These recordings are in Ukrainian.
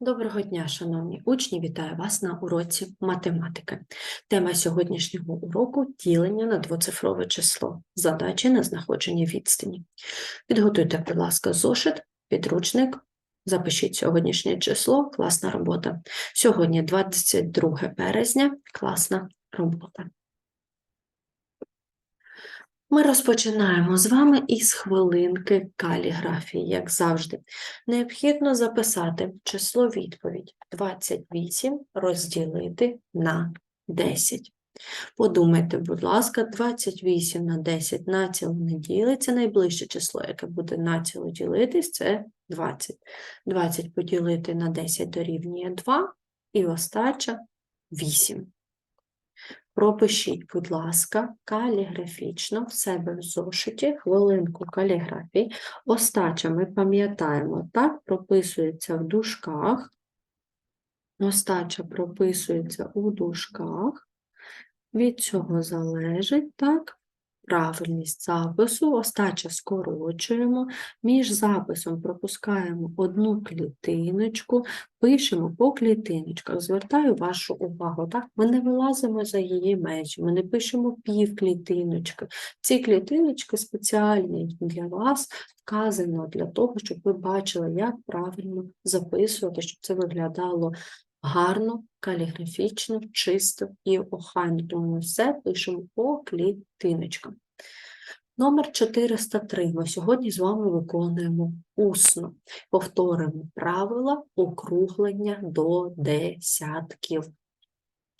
Доброго дня, шановні учні! Вітаю вас на уроці математики. Тема сьогоднішнього уроку ділення на двоцифрове число. Задачі на знаходження відстані. Підготуйте, будь ласка, зошит, підручник. Запишіть сьогоднішнє число, класна робота. Сьогодні 22 березня, класна робота. Ми розпочинаємо з вами із хвилинки каліграфії, як завжди. Необхідно записати число відповідь 28 розділити на 10. Подумайте, будь ласка, 28 на 10 націло не ділиться. Найближче число, яке буде націло ділитись, це 20. 20 поділити на 10 дорівнює 2 і остача 8. Пропишіть, будь ласка, каліграфічно в себе в зошиті хвилинку каліграфії. Остача ми пам'ятаємо, так, прописується в дужках. Остача прописується у дужках. Від цього залежить, так, правильність запису. Остача скорочуємо. Між записом пропускаємо одну клітиночку, пишемо по клітиночках. Звертаю вашу увагу, так? Ми не вилазимо за її межі, ми не пишемо пів клітиночки. Ці клітиночки спеціальні для вас, вказано для того, щоб ви бачили, як правильно записувати, щоб це виглядало гарно, каліграфічно, чисто і охайно. Тому ми все пишемо по клітиночкам. Номер 403 ми сьогодні з вами виконуємо усно. Повторимо правила округлення до десятків.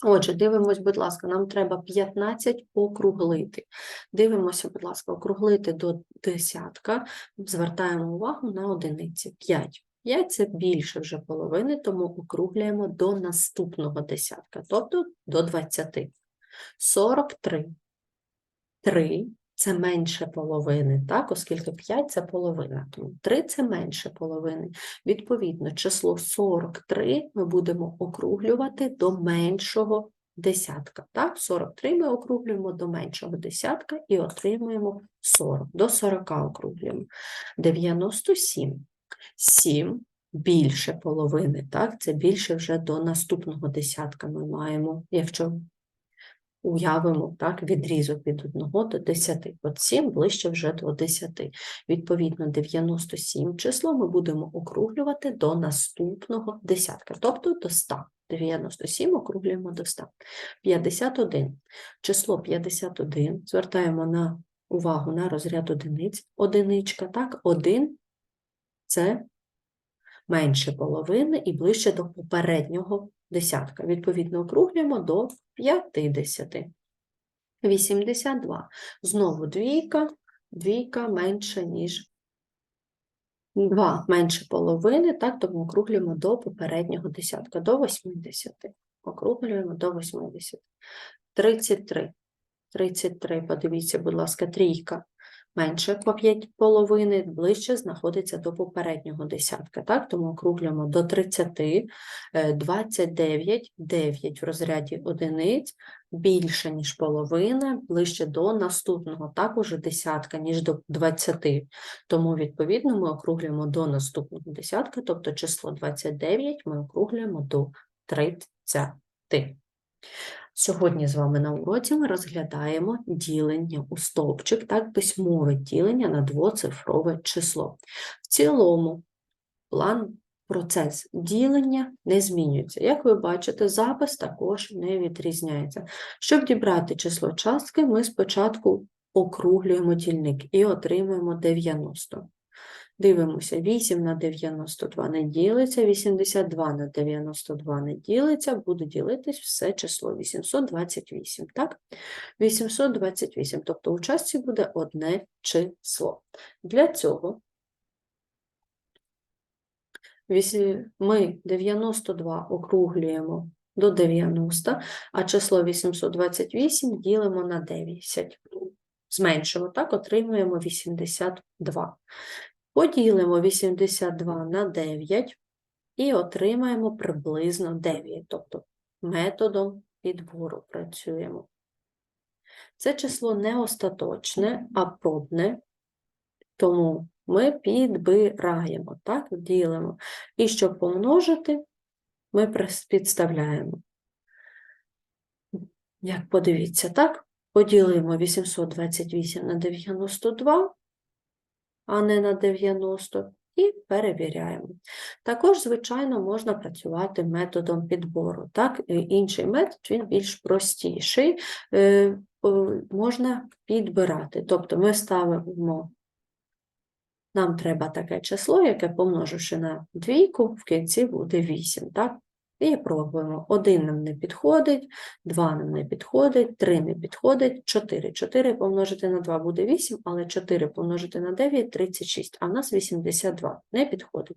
Отже, дивимось, будь ласка, нам треба 15 округлити. Дивимося, будь ласка, округлити до десятка, звертаємо увагу на одиниці 5. 5 це більше вже половини, тому округлюємо до наступного десятка, тобто до 20. 43. 3 це менше половини, так, оскільки 5 це половина, тому 3 це менше половини. Відповідно, число 43 ми будемо округлювати до меншого десятка. Так, 43 ми округлюємо до меншого десятка і отримуємо 40. До 40 округлюємо. 97. 7 більше половини, так? Це більше вже до наступного десятка ми маємо, якщо уявимо так, відрізок від 1 до 10. От 7 ближче вже до 10. Відповідно, 97 число ми будемо округлювати до наступного десятка, тобто до 100. 97 округлюємо до 100. 51. Число 51, звертаємо на увагу на розряд одиниць. Одиничка, так, 1 це менше половини і ближче до попереднього десятка. Відповідно, округлюємо до 50. 82. Знову двійка, двійка менше, ніж 2, менше половини, так, тому округлюємо до попереднього десятка, до 80. Округлюємо до 80. 33. 33, подивіться, будь ласка, трійка менше по 5 половини, ближче знаходиться до попереднього десятка. Так? Тому округлюємо до 30, е, 29, 9 в розряді одиниць, більше, ніж половина, ближче до наступного, також десятка, ніж до 20. Тому, відповідно, ми округлюємо до наступного десятка, тобто число 29 ми округлюємо до 30. Сьогодні з вами на уроці ми розглядаємо ділення у стовпчик, так, письмове ділення на двоцифрове число. В цілому план, процес ділення не змінюється. Як ви бачите, запис також не відрізняється. Щоб дібрати число частки, ми спочатку округлюємо дільник і отримуємо 90. Дивимося, 8 на 92 не ділиться, 82 на 92 не ділиться, буде ділитись все число 828, так? 828, тобто у частці буде одне число. Для цього ми 92 округлюємо до 90, а число 828 ділимо на 10. Зменшимо, так, отримуємо 82. Поділимо 82 на 9 і отримаємо приблизно 9, тобто методом підбору працюємо. Це число не остаточне, а пробне, тому ми підбираємо, так, ділимо. І щоб помножити, ми підставляємо. Як подивіться, так? Поділимо 828 на 92, а не на 90, і перевіряємо. Також, звичайно, можна працювати методом підбору. Так? Е, Інший метод він більш простіший, е, можна підбирати. Тобто ми ставимо, нам треба таке число, яке помноживши на двійку, в кінці буде 8. Так? І пробуємо. 1 нам не підходить, 2 нам не підходить, 3 не підходить, 4. 4 помножити на 2 буде 8, але 4 помножити на 9 – 36, а в нас 82. Не підходить.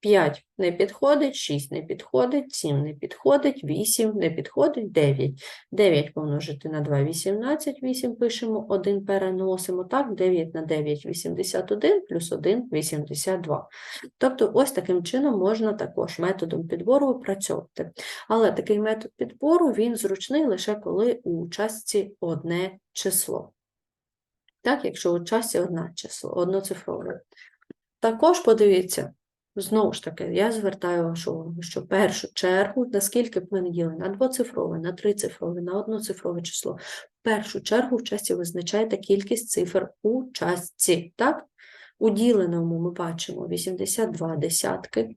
5 не підходить, 6 не підходить, 7 не підходить, 8 не підходить, 9. 9 помножити на 2 – 18, 8 пишемо, 1 переносимо, так, 9 на 9 – 81, плюс 1 – 82. Тобто ось таким чином можна також методом підбору опрацьовувати. Але такий метод підбору, він зручний лише коли у частці одне число. Так, якщо у частці одне число, одноцифрове. Також подивіться, Знову ж таки, я звертаю вашу увагу, що в першу чергу, наскільки б ми не діли на двоцифрове, на трицифрове, на одноцифрове число, в першу чергу в часті визначаєте кількість цифр у частці. Так? У діленому ми бачимо 82 десятки,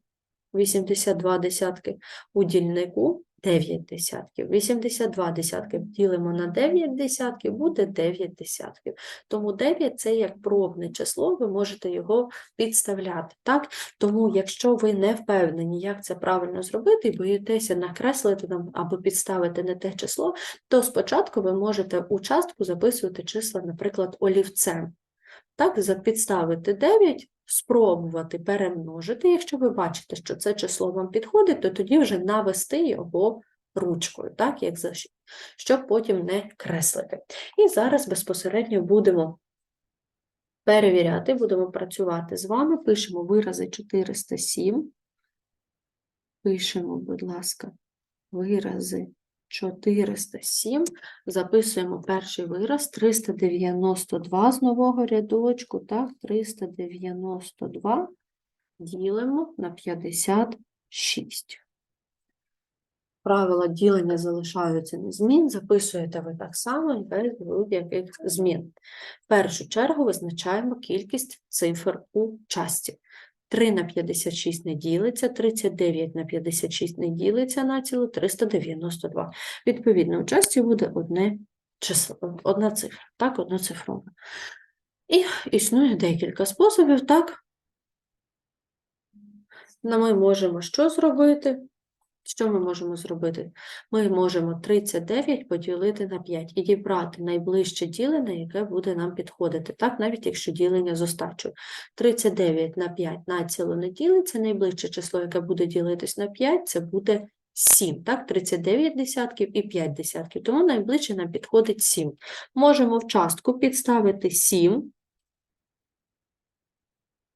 82 десятки, у дільнику 9 десятків. 82 десятки ділимо на 9 десятків, буде 9 десятків. Тому 9 – це як пробне число, ви можете його підставляти. Так? Тому, якщо ви не впевнені, як це правильно зробити, і боїтеся накреслити там або підставити не те число, то спочатку ви можете у частку записувати числа, наприклад, олівцем. Так, підставити 9, спробувати перемножити. Якщо ви бачите, що це число вам підходить, то тоді вже навести його ручкою, так, як за щоб потім не креслити. І зараз безпосередньо будемо перевіряти, будемо працювати з вами. Пишемо вирази 407. Пишемо, будь ласка, вирази 407. Записуємо перший вираз 392 з нового рядочку, так, 392 ділимо на 56. Правила ділення залишаються незмін, записуєте ви так само і без будь-яких змін. В першу чергу визначаємо кількість цифр у часті. 3 на 56 не ділиться, 39 на 56 не ділиться на цілу 392. Відповідно, у часті буде одне число, одна цифра, так, одноцифрова. І існує декілька способів, так. Ну, Ми можемо що зробити? Що ми можемо зробити? Ми можемо 39 поділити на 5 і дібрати найближче ділене, яке буде нам підходити, так, навіть якщо ділення з остачою. 39 на 5 націло не ділиться, найближче число, яке буде ділитись на 5, це буде 7, так, 39 десятків і 5 десятків, тому найближче нам підходить 7. Можемо в частку підставити 7,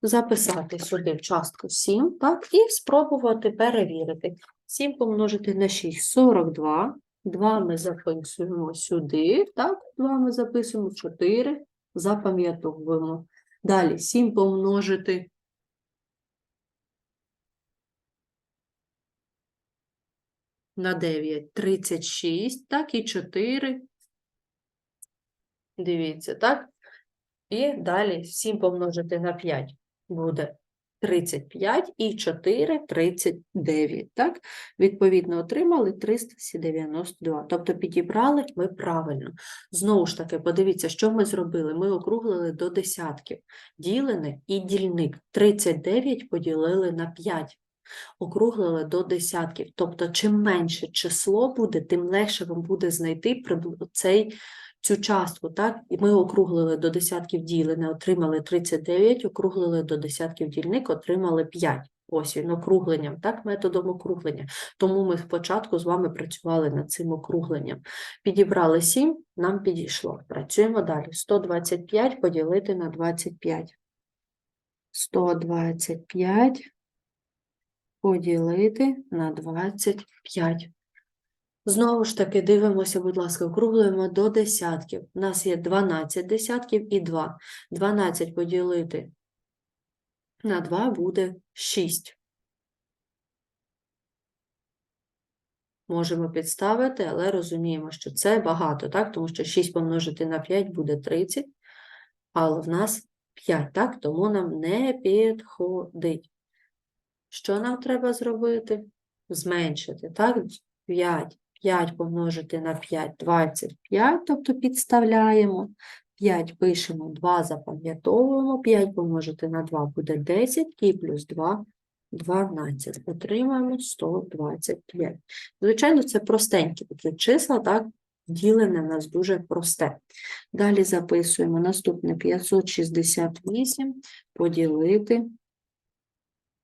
записати сюди в частку 7, так, і спробувати перевірити. 7 помножити на 6 – 42. 2 ми записуємо сюди, так, 2 ми записуємо, 4 запам'ятовуємо. Далі 7 помножити на 9 – 36, так, і 4. Дивіться, так? І далі 7 помножити на 5 буде 35 і 4 – 39. Так? Відповідно, отримали 392. Тобто підібрали ми правильно. Знову ж таки, подивіться, що ми зробили. Ми округлили до десятків. Ділене і дільник. 39 поділили на 5. Округлили до десятків. Тобто, чим менше число буде, тим легше вам буде знайти цей цю частку, так? І ми округлили до десятків ділене, отримали 39, округлили до десятків дільник, отримали 5. Ось він округленням, так, методом округлення. Тому ми спочатку з вами працювали над цим округленням. Підібрали 7, нам підійшло. Працюємо далі. 125 поділити на 25. 125 поділити на 25. Знову ж таки, дивимося, будь ласка, округлюємо до десятків. У нас є 12 десятків і 2. 12 поділити на 2 буде 6. Можемо підставити, але розуміємо, що це багато, так? Тому що 6 помножити на 5 буде 30, але в нас 5, так? Тому нам не підходить. Що нам треба зробити? Зменшити, так? 5. 5 помножити на 5 – 25, тобто підставляємо. 5 пишемо, 2 запам'ятовуємо, 5 помножити на 2 буде 10, і плюс 2 – 12. Отримаємо 125. Звичайно, це простенькі такі числа, так? Ділене в нас дуже просте. Далі записуємо наступне 568 поділити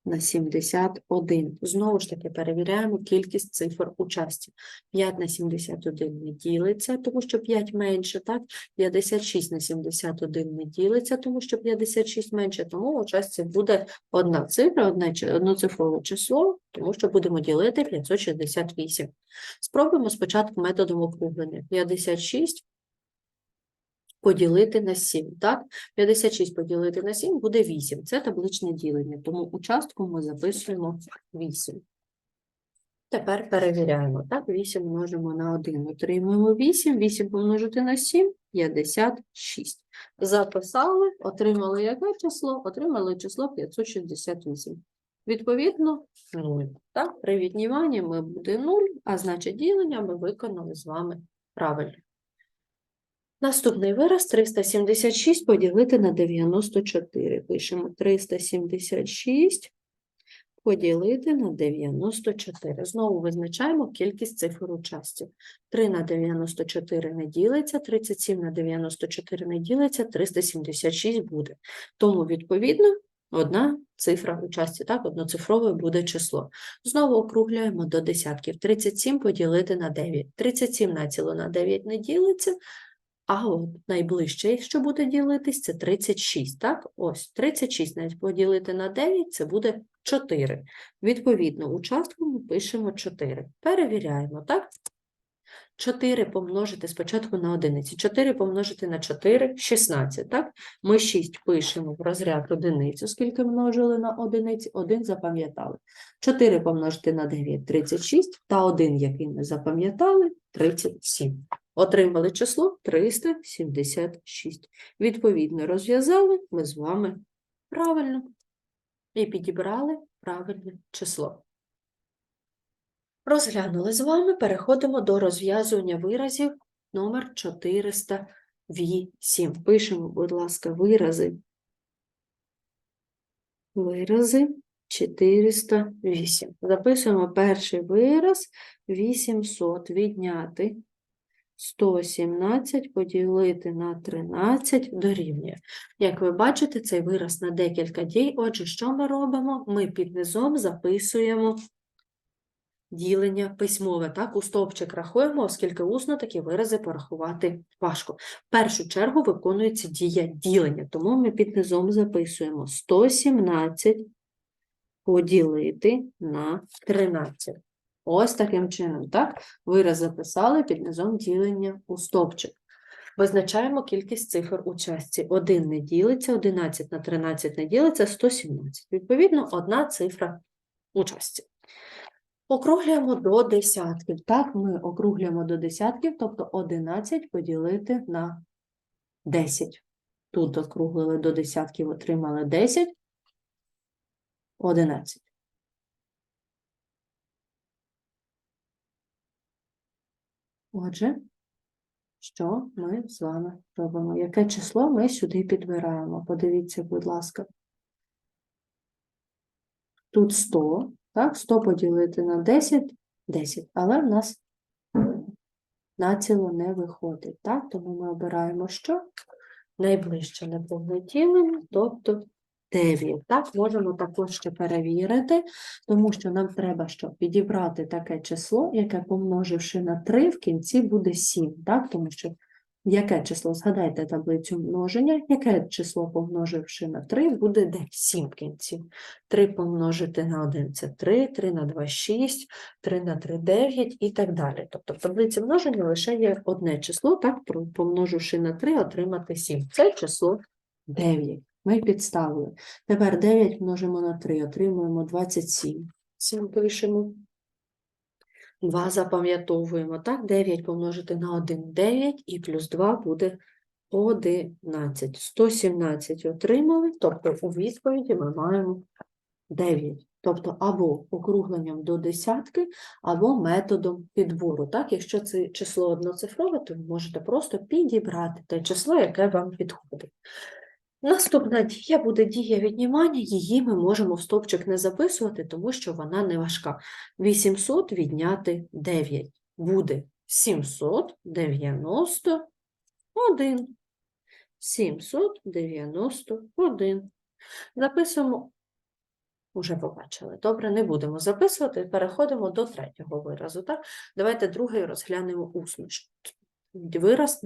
на 71. Знову ж таки, перевіряємо кількість цифр у часті. 5 на 71 не ділиться, тому що 5 менше, так? 56 на 71 не ділиться, тому що 56 менше, тому у часті буде одна цифра, одне, одноцифрове число, тому що будемо ділити 568. Спробуємо спочатку методом округлення. 56 поділити на 7, так? 56 поділити на 7 буде 8. Це табличне ділення, тому участку ми записуємо 8. Тепер перевіряємо, так? 8 множимо на 1, отримуємо 8, 8 помножити на 7 – 56. Записали, отримали яке число? Отримали число 568. Відповідно, 0. Так, при відніманні ми буде 0, а значить ділення ми виконали з вами правильно. Наступний вираз 376 поділити на 94. Пишемо 376 поділити на 94. Знову визначаємо кількість цифр у часті. 3 на 94 не ділиться, 37 на 94 не ділиться, 376 буде. Тому, відповідно, одна цифра у часті, так, одноцифрове буде число. Знову округлюємо до десятків. 37 поділити на 9. 37 націло на 9 не ділиться, а от найближче, що буде ділитись, це 36, так? Ось, 36 навіть поділити на 9, це буде 4. Відповідно, у ми пишемо 4. Перевіряємо, так? 4 помножити спочатку на одиниці. 4 помножити на 4 – 16, так? Ми 6 пишемо в розряд одиниць, оскільки множили на одиниці, 1 запам'ятали. 4 помножити на 9 – 36, та 1, який ми запам'ятали – 37. Отримали число 376. Відповідно, розв'язали ми з вами правильно і підібрали правильне число. Розглянули з вами, переходимо до розв'язування виразів номер 408. Пишемо, будь ласка, вирази. Вирази 408. Записуємо перший вираз 800 відняти 117 поділити на 13 дорівнює. Як ви бачите, цей вираз на декілька дій. Отже, що ми робимо? Ми під низом записуємо ділення письмове. Так, у стовпчик рахуємо, оскільки усно такі вирази порахувати важко. В першу чергу виконується дія ділення, тому ми під низом записуємо 117 поділити на 13. Ось таким чином, так? Вираз записали під низом ділення у стовпчик. Визначаємо кількість цифр у частці. 1 не ділиться, 11 на 13 не ділиться, 117. Відповідно, одна цифра у частці. Округлюємо до десятків. Так, ми округлюємо до десятків, тобто 11 поділити на 10. Тут округлили до десятків, отримали 10, 11. Отже, що ми з вами робимо? Яке число ми сюди підбираємо? Подивіться, будь ласка. Тут 100, так? 100 поділити на 10 – 10, але в нас націло не виходить, так? Тому ми обираємо що? Найближче неповне ділення, тобто 9. Так, можемо також ще перевірити, тому що нам треба, щоб підібрати таке число, яке, помноживши на 3, в кінці буде 7, так? Тому що Яке число? Згадайте таблицю множення. Яке число, помноживши на 3, буде 9? 7 в кінці. 3 помножити на 1 – це 3, 3 на 2 – 6, 3 на 3 – 9 і так далі. Тобто в таблиці множення лише є одне число, так, помноживши на 3, отримати 7. Це число 9. Ми підставили. Тепер 9 множимо на 3, отримуємо 27. 7 пишемо. 2 запам'ятовуємо, так? 9 помножити на 1 – 9, і плюс 2 буде 11. 117 отримали, тобто у відповіді ми маємо 9. Тобто або округленням до десятки, або методом підбору. Так? Якщо це число одноцифрове, то ви можете просто підібрати те число, яке вам підходить. Наступна дія буде дія віднімання, її ми можемо в стовпчик не записувати, тому що вона не важка. 800 відняти 9 буде 791. 791. Записуємо, уже побачили. Добре, не будемо записувати, переходимо до третього виразу. Так? Давайте другий розглянемо усно. Вираз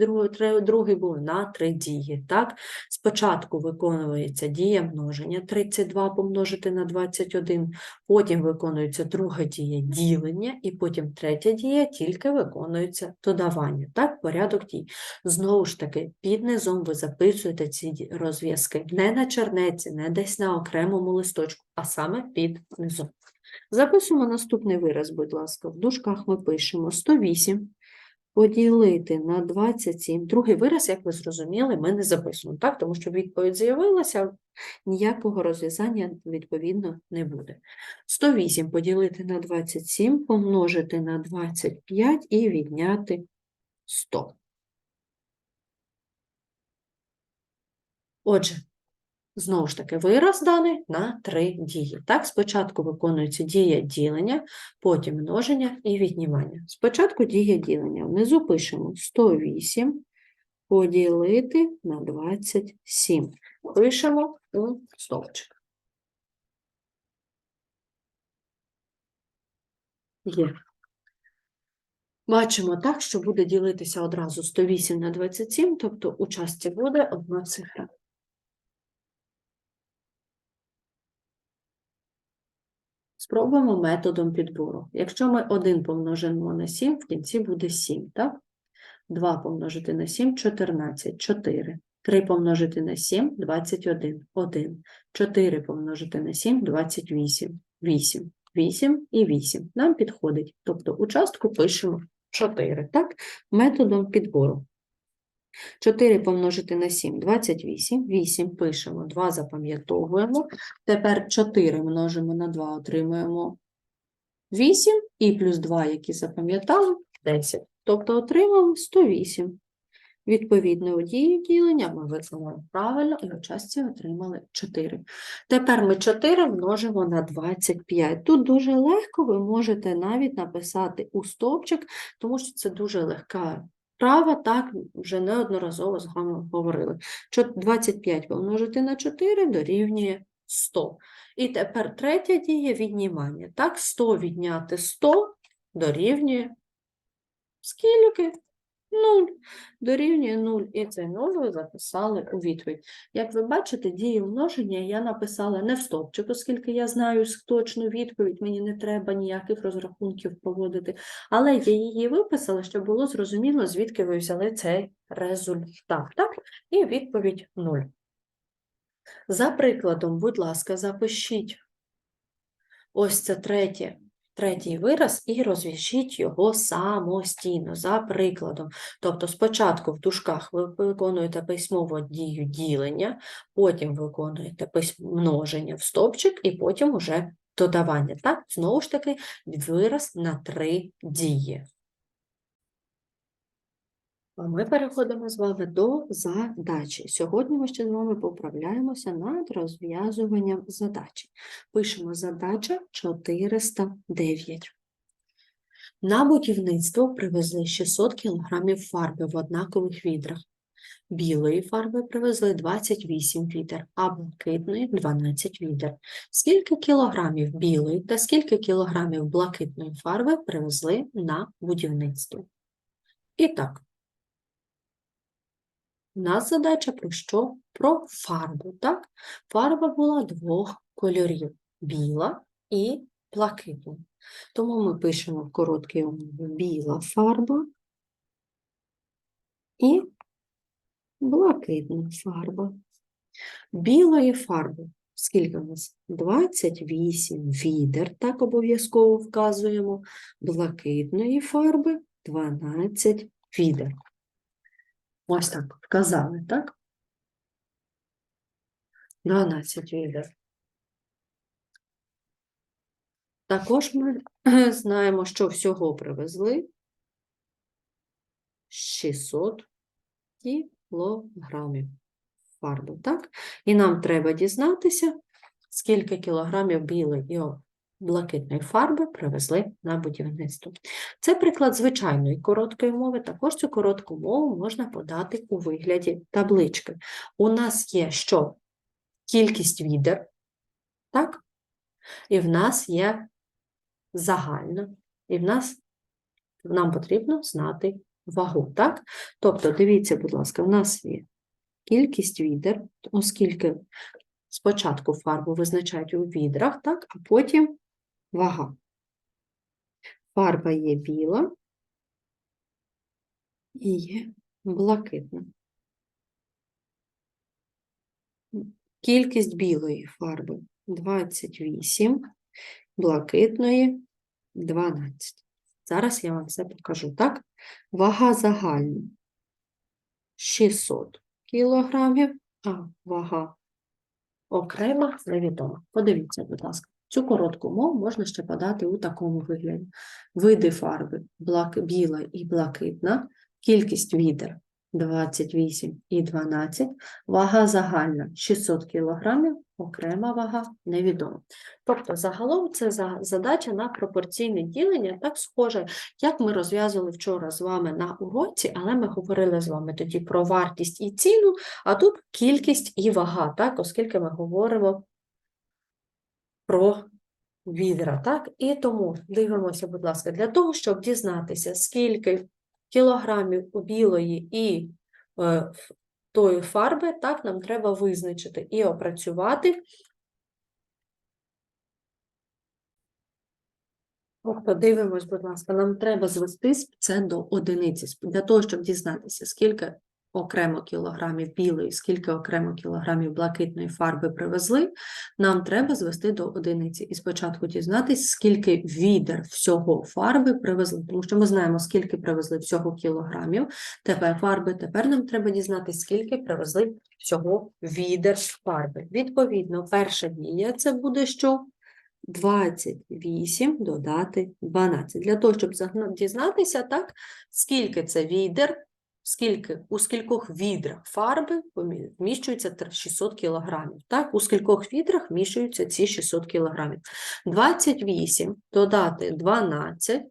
другий, був на три дії. Так? Спочатку виконується дія множення 32 помножити на 21, потім виконується друга дія ділення, і потім третя дія тільки виконується додавання. Так, порядок дій. Знову ж таки, під низом ви записуєте ці розв'язки не на чернеці, не десь на окремому листочку, а саме під низом. Записуємо наступний вираз, будь ласка. В дужках ми пишемо 108 поділити на 27. Другий вираз, як ви зрозуміли, ми не записуємо, так? Тому що відповідь з'явилася, ніякого розв'язання, відповідно, не буде. 108 поділити на 27, помножити на 25 і відняти 100. Отже, знову ж таки, вираз даний на три дії. Так, спочатку виконується дія ділення, потім множення і віднімання. Спочатку дія ділення. Внизу пишемо 108 поділити на 27. Пишемо у стовпчик. Є. Бачимо так, що буде ділитися одразу 108 на 27, тобто у частці буде одна цифра. Спробуємо методом підбору. Якщо ми 1 помножимо на 7, в кінці буде 7, так? 2 помножити на 7 – 14, 4. 3 помножити на 7 – 21, 1. 4 помножити на 7 – 28, 8. 8 і 8. Нам підходить. Тобто участку пишемо 4, так? Методом підбору. 4 помножити на 7 – 28, 8 пишемо, 2 запам'ятовуємо. Тепер 4 множимо на 2, отримуємо 8, і плюс 2, які запам'ятали, 10. Тобто отримали 108. Відповідно, у дії ділення ми виконали правильно і у частці отримали 4. Тепер ми 4 множимо на 25. Тут дуже легко ви можете навіть написати у стовпчик, тому що це дуже легка Права, так, вже неодноразово з вами говорили. 25 помножити на 4 дорівнює 100. І тепер третя дія віднімання. Так, 100 відняти 100 дорівнює скільки? 0. Дорівнює 0. І цей 0 ви записали у відповідь. Як ви бачите, дію множення я написала не в стовпчик, оскільки я знаю точну відповідь, мені не треба ніяких розрахунків проводити. Але я її виписала, щоб було зрозуміло, звідки ви взяли цей результат. Так? І відповідь 0. За прикладом, будь ласка, запишіть ось це третє, третій вираз і розв'яжіть його самостійно, за прикладом. Тобто спочатку в дужках ви виконуєте письмову дію ділення, потім виконуєте множення в стопчик, і потім уже додавання. Так, знову ж таки, вираз на три дії. А ми переходимо з вами до задачі. Сьогодні ми ще з вами поправляємося над розв'язуванням задачі. Пишемо задача 409. На будівництво привезли 600 кг фарби в однакових відрах. Білої фарби привезли 28 відер, а блакитної 12 відер. Скільки кілограмів білої та скільки кілограмів блакитної фарби привезли на будівництво? І так, У нас задача про що? Про фарбу, так? Фарба була двох кольорів біла і блакитна. Тому ми пишемо в короткій умові біла фарба і блакитна фарба. Білої фарби. Скільки у нас? 28 відер, так обов'язково вказуємо. Блакитної фарби 12 відер. Ось так вказали, так? 12 відер. Також ми знаємо, що всього привезли 600 кілограмів фарби, так? І нам треба дізнатися, скільки кілограмів білої блакитної фарби привезли на будівництво. Це приклад звичайної короткої мови. Також цю коротку мову можна подати у вигляді таблички. У нас є що? Кількість відер, так? І в нас є загальна, і в нас нам потрібно знати вагу, так? Тобто, дивіться, будь ласка, в нас є кількість відер, оскільки спочатку фарбу визначають у відрах, так, а потім вага. Фарба є біла і є блакитна. Кількість білої фарби 28, блакитної 12. Зараз я вам все покажу, так? Вага загальна 600 кілограмів, а вага окрема невідома. Подивіться, будь ласка. Цю коротку мову можна ще подати у такому вигляді. Види фарби біла і блакитна, кількість відер 28 і 12, вага загальна 600 кг, окрема вага невідома. Тобто, загалом це задача на пропорційне ділення, так схоже, як ми розв'язували вчора з вами на уроці, але ми говорили з вами тоді про вартість і ціну, а тут кількість і вага, так, оскільки ми говоримо про відра, так? І тому дивимося, будь ласка, для того, щоб дізнатися, скільки кілограмів білої і е, тої фарби, так, нам треба визначити і опрацювати. Тобто дивимось, будь ласка, нам треба звести це до одиниці для того, щоб дізнатися, скільки окремо кілограмів білої, скільки окремо кілограмів блакитної фарби привезли, нам треба звести до одиниці. І спочатку дізнатися, скільки відер всього фарби привезли, тому що ми знаємо, скільки привезли всього кілограмів тепер фарби. Тепер нам треба дізнатися, скільки привезли всього відер фарби. Відповідно, перша дія це буде що? 28 додати 12. Для того, щоб дізнатися, так, скільки це відер, скільки, у скількох відрах фарби вміщується 600 кг. Так, у скількох відрах вміщуються ці 600 кг. 28 додати 12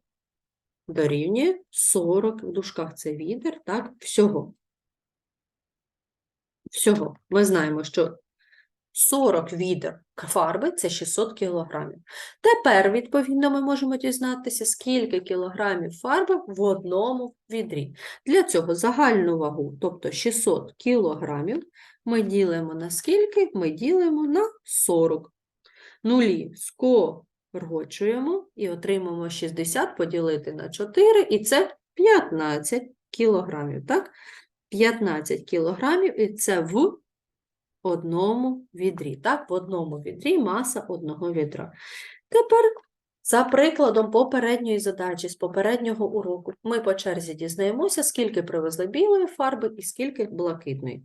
дорівнює 40, в дужках це відер, так, всього. Всього. Ми знаємо, що 40 відер фарби це 600 кілограмів. Тепер, відповідно, ми можемо дізнатися, скільки кілограмів фарби в одному відрі. Для цього загальну вагу, тобто 600 кілограмів, ми ділимо на скільки? Ми ділимо на 40. Нулі скорочуємо і отримаємо 60 поділити на 4, і це 15 кілограмів. Так? 15 кілограмів, і це в одному відрі. Так, в одному відрі маса одного відра. Тепер, за прикладом попередньої задачі з попереднього уроку, ми по черзі дізнаємося, скільки привезли білої фарби і скільки блакитної.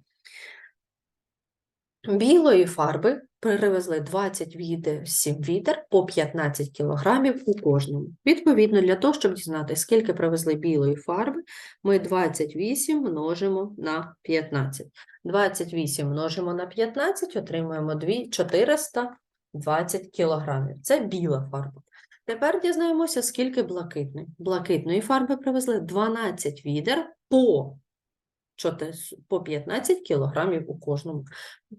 Білої фарби перевезли 20 відер, 7 відер по 15 кілограмів у кожному. Відповідно, для того, щоб дізнатися, скільки привезли білої фарби, ми 28 множимо на 15. 28 множимо на 15, отримуємо 420 кілограмів. Це біла фарба. Тепер дізнаємося, скільки блакитної. Блакитної фарби привезли 12 відер по, по 15 кілограмів у кожному.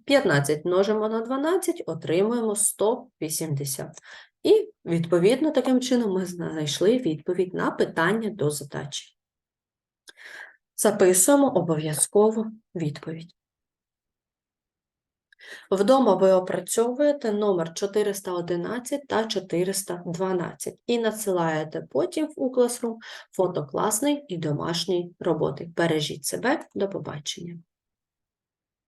15 множимо на 12, отримуємо 180. І, відповідно, таким чином ми знайшли відповідь на питання до задачі. Записуємо обов'язково відповідь. Вдома ви опрацьовуєте номер 411 та 412 і надсилаєте потім у Classroom фото класної і домашньої роботи. Бережіть себе, до побачення.